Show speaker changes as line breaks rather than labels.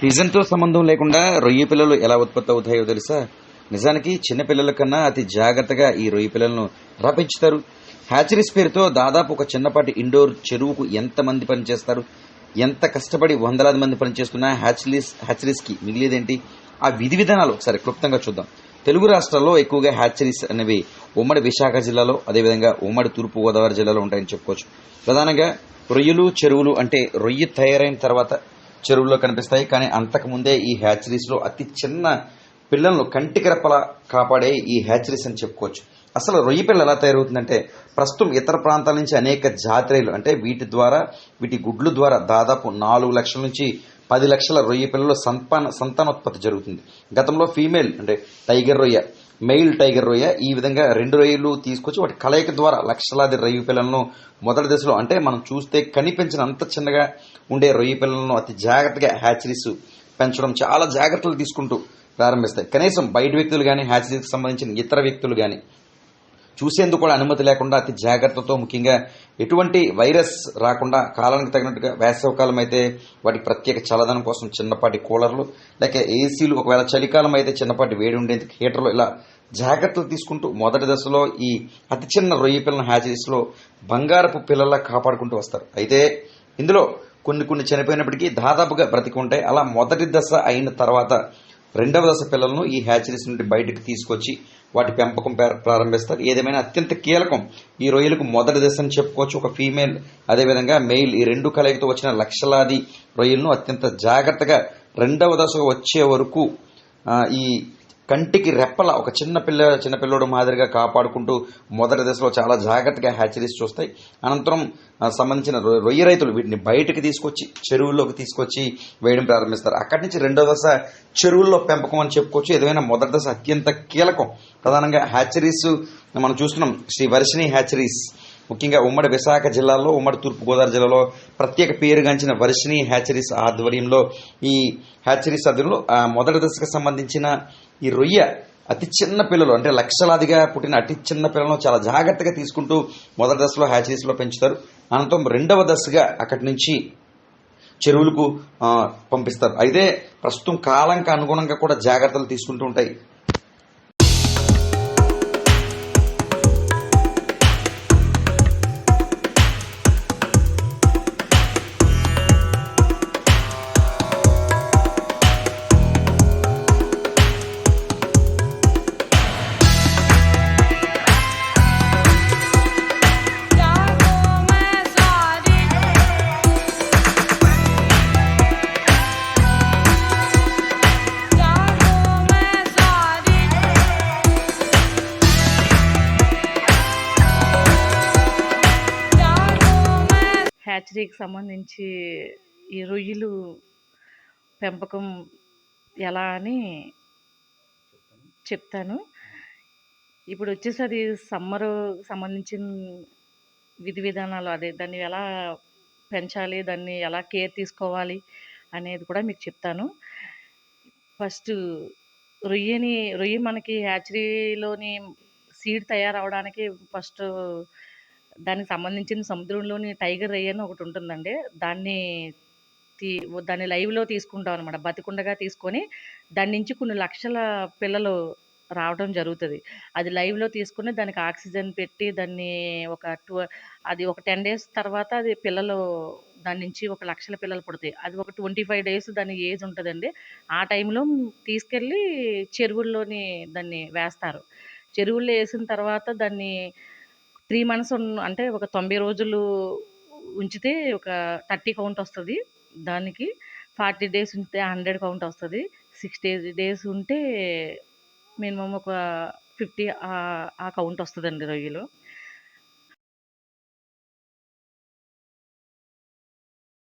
సీజన్తో సంబంధం లేకుండా రొయ్య పిల్లలు ఎలా ఉత్పత్తి అవుతాయో తెలుసా? నిజానికి చిన్న పిల్లల కన్నా అతి జాగ్రత్తగా ఈ రొయ్య పిల్లలను ఎలా పెంచుతారు హ్యాచరీస్ పేరుతో దాదాపు ఒక చిన్నపాటి ఇండోర్ చెరువుకు ఎంతమంది పనిచేస్తారు? ఎంత కష్టపడి వందలాది మంది పనిచేస్తున్నా హ్యాచరీస్ హ్యాచరీస్కి మిగిలేదేంటి? ఆ విధి విధానాలు ఒకసారి క్లుప్తంగా చూద్దాం. తెలుగు రాష్ట్రాల్లో ఎక్కువగా హ్యాచరీస్ అనేవి ఉమ్మడి విశాఖ జిల్లాలో అదేవిధంగా ఉమ్మడి తూర్పు గోదావరి జిల్లాలో ఉంటాయని చెప్పుకోవచ్చు. ప్రధానంగా రొయ్యలు చెరువులు అంటే రొయ్య తయారైన తర్వాత చెరువుల్లో కనిపిస్తాయి. కానీ అంతకుముందే ఈ హ్యాచరీస్లో అతి చిన్న పిల్లలను కంటికరపల కాపాడే ఈ హ్యాచరీస్ అని చెప్పుకోవచ్చు. అసలు రొయ్య పిల్ల ఎలా తయారవుతుందంటే ప్రస్తుతం ఇతర ప్రాంతాల నుంచి అనేక జాతరలు అంటే వీటి ద్వారా వీటి గుడ్లు ద్వారా దాదాపు నాలుగు లక్షల నుంచి పది లక్షల రొయ్య పిల్లలు సంతాన సంతానోత్పత్తి జరుగుతుంది. గతంలో ఫీమేల్ అంటే టైగర్ రొయ్య మెయిల్ టైగర్ రొయ్య ఈ విధంగా రెండు రొయ్యలు తీసుకొచ్చి వాటి కలయిక ద్వారా లక్షలాది రొయ్య పిల్లలను మొదటి దశలో అంటే మనం చూస్తే కనిపించినంత చిన్నగా ఉండే రొయ్య పిల్లలను అతి జాగ్రత్తగా హ్యాచరీస్ పెంచడం చాలా జాగ్రత్తలు తీసుకుంటూ ప్రారంభిస్తాయి. కనీసం బయట వ్యక్తులు కానీ హ్యాచరీకి సంబంధించిన ఇతర వ్యక్తులు కానీ చూసేందుకు కూడా అనుమతి లేకుండా అతి జాగ్రత్తతో ముఖ్యంగా ఎటువంటి వైరస్ రాకుండా కాలానికి తగినట్టుగా వేసవకాలం అయితే వాటికి ప్రత్యేక చల్లదనం కోసం చిన్నపాటి కూలర్లు లేక ఏసీలు ఒకవేళ చలికాలం అయితే చిన్నపాటి వేడి ఉండేందుకు హీటర్లు ఇలా జాగ్రత్తలు తీసుకుంటూ మొదటి దశలో ఈ అతి చిన్న రొయ్య పిల్లల హ్యాచరీస్లో బంగారపు పిల్లల్లా కాపాడుకుంటూ వస్తారు. అయితే ఇందులో కొన్ని కొన్ని చనిపోయినప్పటికీ దాదాపుగా బ్రతికుంటాయి. అలా మొదటి దశ అయిన తర్వాత రెండవ దశ పిల్లలను ఈ హ్యాచరీస్ నుండి బయటకు తీసుకొచ్చి వాటి పెంపకం ప్రారంభిస్తారు. ఏదేమైనా అత్యంత కీలకం ఈ రొయ్యలకు మొదటి దశ అని చెప్పుకోవచ్చు. ఒక ఫీమేల్ అదేవిధంగా మెయిల్ ఈ రెండు కలయికతో వచ్చిన లక్షలాది రొయ్యలను అత్యంత జాగ్రత్తగా రెండవ దశ వచ్చే వరకు ఈ కంటికి రెప్పల ఒక చిన్న పిల్ల చిన్నపిల్లోడు మాదిరిగా కాపాడుకుంటూ మొదటి దశలో చాలా జాగ్రత్తగా హ్యాచరీస్ చూస్తాయి. అనంతరం సంబంధించిన రొయ్య రైతులు వీటిని బయటకు తీసుకొచ్చి చెరువుల్లోకి తీసుకొచ్చి వేయడం ప్రారంభిస్తారు. అక్కడి నుంచి రెండో దశ చెరువుల్లో పెంపకం అని చెప్పుకోవచ్చు. ఏదైనా మొదటి దశ అత్యంత కీలకం. ప్రధానంగా హ్యాచరీస్ మనం చూస్తున్నాం. శ్రీ వర్షిణి హ్యాచరీస్ ముఖ్యంగా ఉమ్మడి విశాఖ జిల్లాలో ఉమ్మడి తూర్పుగోదావరి జిల్లాలో ప్రత్యేక పేరుగాంచిన వర్షిణి హ్యాచరీస్ ఆధ్వర్యంలో ఈ హ్యాచరీస్ ఆధ్వర్యంలో మొదటి దశకు సంబంధించిన ఈ రొయ్య అతి చిన్న పిల్లలు అంటే లక్షలాదిగా పుట్టిన అతి చిన్న పిల్లలను చాలా జాగ్రత్తగా తీసుకుంటూ మొదటి దశలో హ్యాచరీస్లో పెంచుతారు. అనంతరం రెండవ దశగా అక్కడి నుంచి చెరువులకు పంపిస్తారు. అయితే ప్రస్తుతం కాలంకి అనుగుణంగా కూడా జాగ్రత్తలు తీసుకుంటూ ఉంటాయి.
హ్యాచరీకి సంబంధించి ఈ రొయ్యలు పెంపకం ఎలా అని చెప్తాను. ఇప్పుడు వచ్చేసి అది సమ్మర్ సంబంధించిన విధి విధానాలు అదే దాన్ని ఎలా పెంచాలి దాన్ని ఎలా కేర్ తీసుకోవాలి అనేది కూడా మీకు చెప్తాను. ఫస్ట్ రొయ్యని రొయ్య మనకి హ్యాచరీలోని సీడ్ తయారవడానికి ఫస్ట్ దానికి సంబంధించిన సముద్రంలోని టైగర్ రే అని ఒకటి ఉంటుందండి. దాన్ని తీ దాన్ని లైవ్లో తీసుకుంటాం అనమాట బతికుండగా తీసుకొని దాని నుంచి కొన్ని లక్షల పిల్లలు రావడం జరుగుతుంది. అది లైవ్లో తీసుకుని దానికి ఆక్సిజన్ పెట్టి దాన్ని ఒక టూ అది ఒక టెన్ డేస్ తర్వాత అది పిల్లలు దాని నుంచి ఒక లక్షల పిల్లలు పుడతాయి. అది ఒక ట్వంటీ ఫైవ్ డేస్ దాని ఏజ్ ఉంటుందండి. ఆ టైంలో తీసుకెళ్ళి చెరువుల్లోని దాన్ని వేస్తారు. చెరువుల్లో వేసిన తర్వాత దాన్ని త్రీ మంత్స్ అంటే ఒక తొంభై రోజులు ఉంచితే ఒక థర్టీ కౌంట్ వస్తుంది దానికి. ఫార్టీ డేస్ ఉంటే హండ్రెడ్ కౌంట్ వస్తుంది. సిక్స్టీ డేస్ ఉంటే మినిమం ఒక ఫిఫ్టీ ఆ కౌంట్ వస్తుందండి రొయ్యలు.